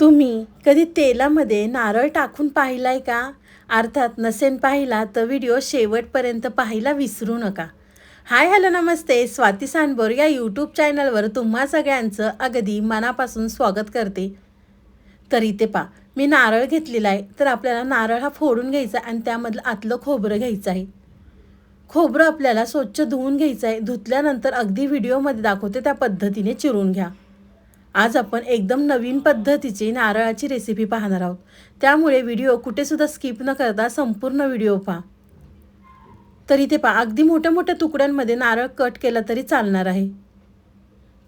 तुम्ही कधी तेलामध्ये नारळ टाकून पाहिलाय का? अर्थात नसेन पाहिला तर व्हिडिओ शेवटपर्यंत पाहायला विसरू नका. हाय हॅलो नमस्ते. स्वाती सांडबोर या यूट्यूब चॅनलवर तुम्हा सगळ्यांचं अगदी मनापासून स्वागत करते. तर इथे पा मी नारळ घेतलेला आहे तर आपल्याला नारळ हा फोडून घ्यायचा आणि त्यामधलं आतलं खोबरं घ्यायचं आहे. खोबरं आपल्याला स्वच्छ धुवून घ्यायचं आहे. धुतल्यानंतर अगदी व्हिडिओमध्ये दाखवते त्या पद्धतीने चिरून घ्या. आज आपण एकदम नवीन पद्धतीची नारळाची रेसिपी पाहणार आहोत. त्यामुळे व्हिडिओ कुठेसुद्धा स्किप न करता संपूर्ण व्हिडिओ पहा. तर इथे पहा अगदी मोठ्या मोठ्या तुकड्यांमध्ये नारळ कट केला तरी चालणार आहे.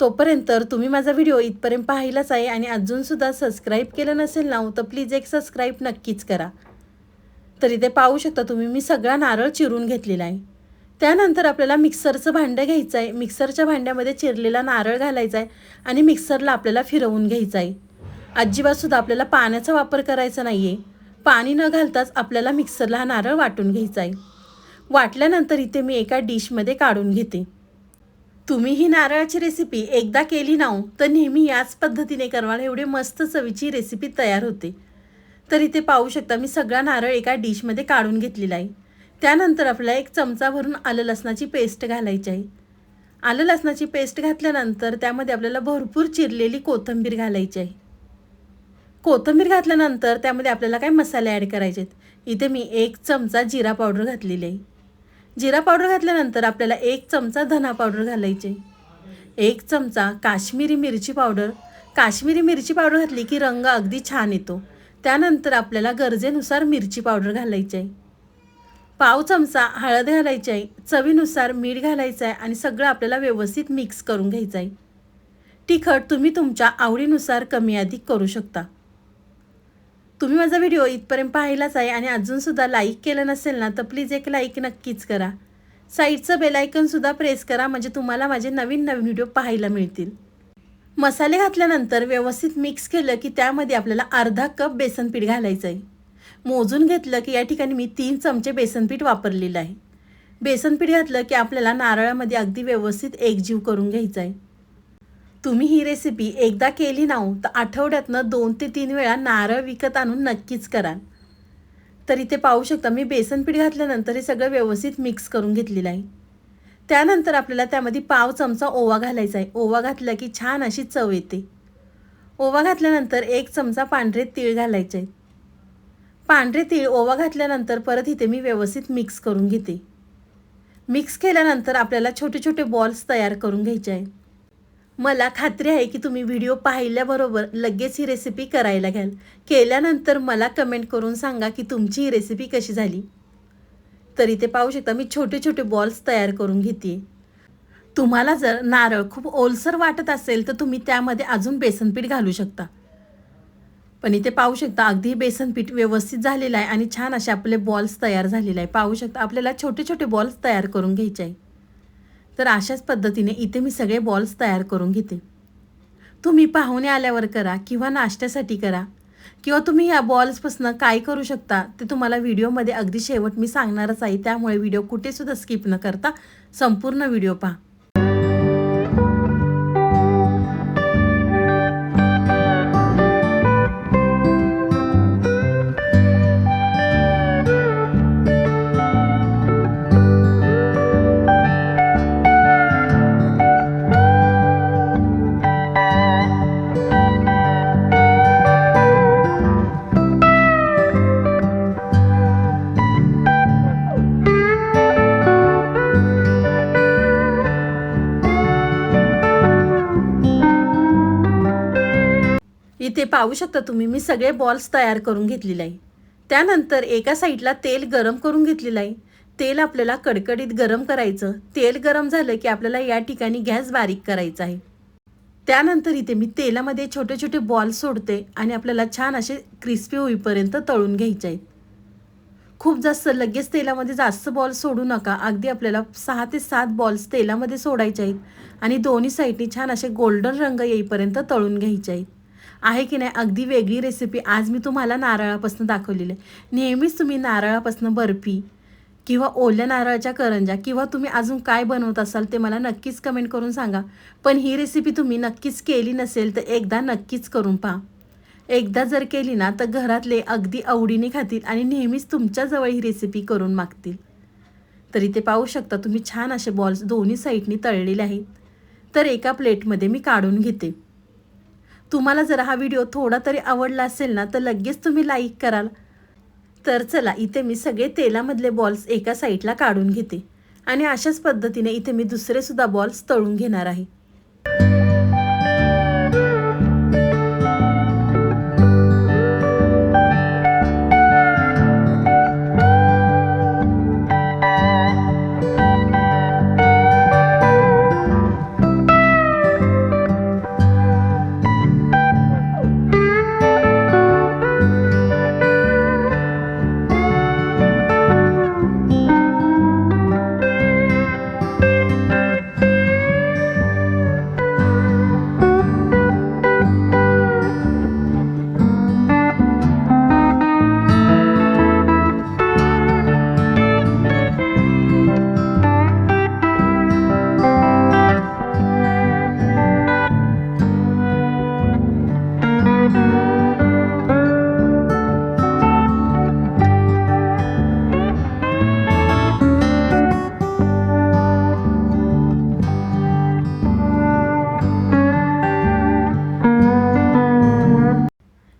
तोपर्यंत तर तुम्ही माझा व्हिडिओ इथपर्यंत पाहिलाच आहे आणि अजूनसुद्धा सबस्क्राईब केलं नसेल ना हो, तर प्लीज एक सबस्क्राईब नक्कीच करा. तर इथे पाहू शकता तुम्ही मी सगळा नारळ चिरून घेतलेला आहे. त्यानंतर आपल्याला मिक्सरचं भांडं घ्यायचं आहे मिक्सरच्या भांड्यामध्ये चिरलेला नारळ घालायचा आहे आणि मिक्सरला आपल्याला फिरवून घ्यायचं आहे अजिबातसुद्धा आपल्याला पाण्याचा वापर करायचा नाही आहे पाणी न घालताच आपल्याला मिक्सरला हा नारळ वाटून घ्यायचा आहे वाटल्यानंतर इथे मी एका डिशमध्ये काढून घेते. तुम्ही ही नारळाची रेसिपी एकदा केली नाव तर नेहमी याच पद्धतीने करवाल एवढे मस्त चवीची रेसिपी तयार होते. तर इथे पाहू शकता मी सगळा नारळ एका डिशमध्ये काढून घेतलेला आहे. त्यानंतर आपल्याला एक चमचा भरून आलं लसणाची पेस्ट घालायची आहे. आलं लसणाची पेस्ट घातल्यानंतर त्यामध्ये आपल्याला भरपूर चिरलेली कोथिंबीर घालायची आहे. कोथिंबीर घातल्यानंतर त्यामध्ये आपल्याला काय मसाले ॲड करायचे आहेत? इथे मी एक चमचा जिरा पावडर घातलेली आहे. जिरा पावडर घातल्यानंतर आपल्याला एक चमचा धना पावडर घालायचे एक चमचा काश्मीरी मिरची पावडर. काश्मीरी मिरची पावडर घातली की रंग अगदी छान येतो. त्यानंतर आपल्याला गरजेनुसार मिरची पावडर घालायची आहे. पाव चमचा हळद घालायची आहे चवीनुसार मीठ घालायचं आहे आणि सगळं आपल्याला व्यवस्थित मिक्स करून घ्यायचं आहे. तिखट तुम्ही तुमच्या आवडीनुसार कमी अधिक करू शकता. तुम्ही माझा व्हिडिओ इथपर्यंत पाहिलाच आहे आणि अजूनसुद्धा लाईक केलं नसेल ना तर प्लीज एक लाईक नक्कीच करा. साईडचं बेलायकनसुद्धा प्रेस करा म्हणजे तुम्हाला माझे नवीन नवीन व्हिडिओ पाहायला मिळतील. मसाले घातल्यानंतर व्यवस्थित मिक्स केलं की त्यामध्ये आपल्याला अर्धा कप बेसन पीठ घालायचं आहे. मोजून घेतलं की या ठिकाणी मी तीन चमचे बेसनपीठ वापरलेलं आहे. बेसनपीठ घातलं की आपल्याला नारळामध्ये अगदी व्यवस्थित एकजीव करून घ्यायचं आहे. तुम्ही ही रेसिपी एकदा केली नाव हो, तर आठवड्यातनं दोन ते तीन वेळा नारळ विकत आणून नक्कीच करा. तर इथे पाहू शकता मी बेसनपीठ घातल्यानंतर हे सगळं व्यवस्थित मिक्स करून घेतलेलं आहे. त्यानंतर आपल्याला त्यामध्ये पाव चमचा ओवा घालायचा आहे. ओवा घातला की छान अशी चव येते. ओवा घातल्यानंतर एक चमचा पांढरे तीळ घालायचे आहेत. पांढरे तीळ ओवा घातल्यानंतर परत इथे मी व्यवस्थित मिक्स करून घेते. मिक्स केल्यानंतर आपल्याला छोटे छोटे बॉल्स तयार करून घ्यायचे आहे मला खात्री आहे की तुम्ही व्हिडिओ पाहिल्याबरोबर लगेच ही रेसिपी करायला घ्याल. केल्यानंतर मला कमेंट करून सांगा की तुमची ही रेसिपी कशी झाली. तर इथे पाहू शकता मी छोटे छोटे बॉल्स तयार करून घेते. तुम्हाला जर नारळ खूप ओलसर वाटत असेल तर तुम्ही त्यामध्ये अजून बेसनपीठ घालू शकता. पण इथे पाहू शकता अगदी बेसनपीठ व्यवस्थित झालेलं आहे आणि छान असे आपले बॉल्स तयार झालेले आहे. पाहू शकता आपल्याला छोटे छोटे बॉल्स तयार करून घ्यायचे आहे. तर अशाच पद्धतीने इथे मी सगळे बॉल्स तयार करून घेते. तुम्ही पाहुणे आल्यावर करा किंवा नाश्त्यासाठी करा किंवा तुम्ही या बॉल्सपासून काय करू शकता ते तुम्हाला व्हिडिओमध्ये अगदी शेवट मी सांगणारच आहे. त्यामुळे व्हिडिओ कुठेसुद्धा स्किप न करता संपूर्ण व्हिडिओ पहा. इथे पाहू शकता तुम्ही मी सगळे बॉल्स तयार करून घेतलेले आहे. त्यानंतर एका साईडला तेल गरम करून घेतलेलं आहे. तेल आपल्याला कडकडीत गरम करायचं. तेल गरम झालं की आपल्याला या ठिकाणी गॅस बारीक करायचा आहे. त्यानंतर इथे मी तेलामध्ये छोटे छोटे बॉल सोडते आणि आपल्याला छान असे क्रिस्पी होईपर्यंत तळून घ्यायचे आहेत. खूप जास्त लगेच तेलामध्ये जास्त बॉल सोडू नका. अगदी आपल्याला सहा ते सात बॉल्स तेलामध्ये सोडायचे आहेत आणि दोन्ही साईडनी छान असे गोल्डन रंग येईपर्यंत तळून घ्यायचे आहेत. आहे की नाही अगदी वेगळी रेसिपी आज मी तुम्हाला नारळापासून दाखवलेली आहे. नेहमीच तुम्ही नारळापासून बर्फी किंवा ओल्या नारळाच्या करंजा किंवा तुम्ही अजून काय बनवत असाल ते मला नक्कीच कमेंट करून सांगा. पण ही रेसिपी तुम्ही नक्कीच केली नसेल तर एकदा नक्कीच करून पहा. एकदा जर केली ना तर घरातले अगदी आवडीने खातील आणि नेहमीच तुमच्याजवळ ही रेसिपी करून मागतील. तरी ते पाहू शकता तुम्ही छान असे बॉल्स दोन्ही साईडनी तळलेले आहेत. तर एका प्लेटमध्ये मी काढून घेते. तुम्हाला जर हा व्हिडिओ थोडा तरी आवडला असेल ना तर लगेच तुम्ही लाईक कराल. तर चला इथे मी सगळे तेलामधले बॉल्स एका साईडला काढून घेते. आणि अशाच पद्धतीने इथे मी दुसरेसुद्धा बॉल्स तळून घेणार आहे.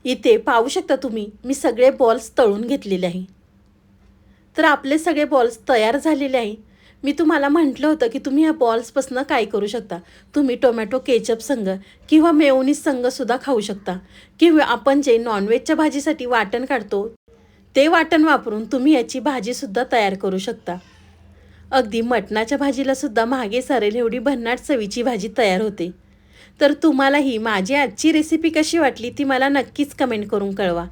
इथे पाहू शकता तुम्ही मी सगळे बॉल्स तळून घेतलेले आहे. तर आपले सगळे बॉल्स तयार झालेले आहे. मी तुम्हाला म्हटलं होतं की तुम्ही ह्या बॉल्सपासून काय करू शकता? तुम्ही टोमॅटो केचप संघ किंवा मेओनीस संघसुद्धा खाऊ शकता. किंवा आपण जे नॉनव्हेजच्या भाजीसाठी वाटण काढतो ते वाटण वापरून तुम्ही याची भाजीसुद्धा तयार करू शकता. अगदी मटणाच्या भाजीलासुद्धा मागे सारेल एवढी भन्नाट चवीची भाजी तयार होते. तर तुम्हालाही माझी आजची रेसिपी कशी वाटली ती मला नक्कीच कमेंट करून कळवा.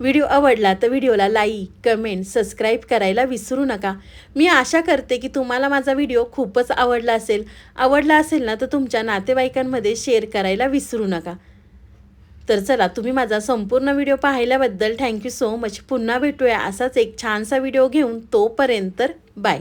व्हिडिओ आवडला तर व्हिडिओला लाईक कमेंट सबस्क्राईब करायला विसरू नका. मी आशा करते की तुम्हाला माझा व्हिडिओ खूपच आवडला असेल. आवडला असेल ना तर तुमच्या नातेवाईकांमध्ये शेअर करायला विसरू नका. तर चला तुम्ही माझा संपूर्ण व्हिडिओ पाहिल्याबद्दल थँक्यू सो मच. पुन्हा भेटूया असाच एक छानसा व्हिडिओ घेऊन तोपर्यंत बाय.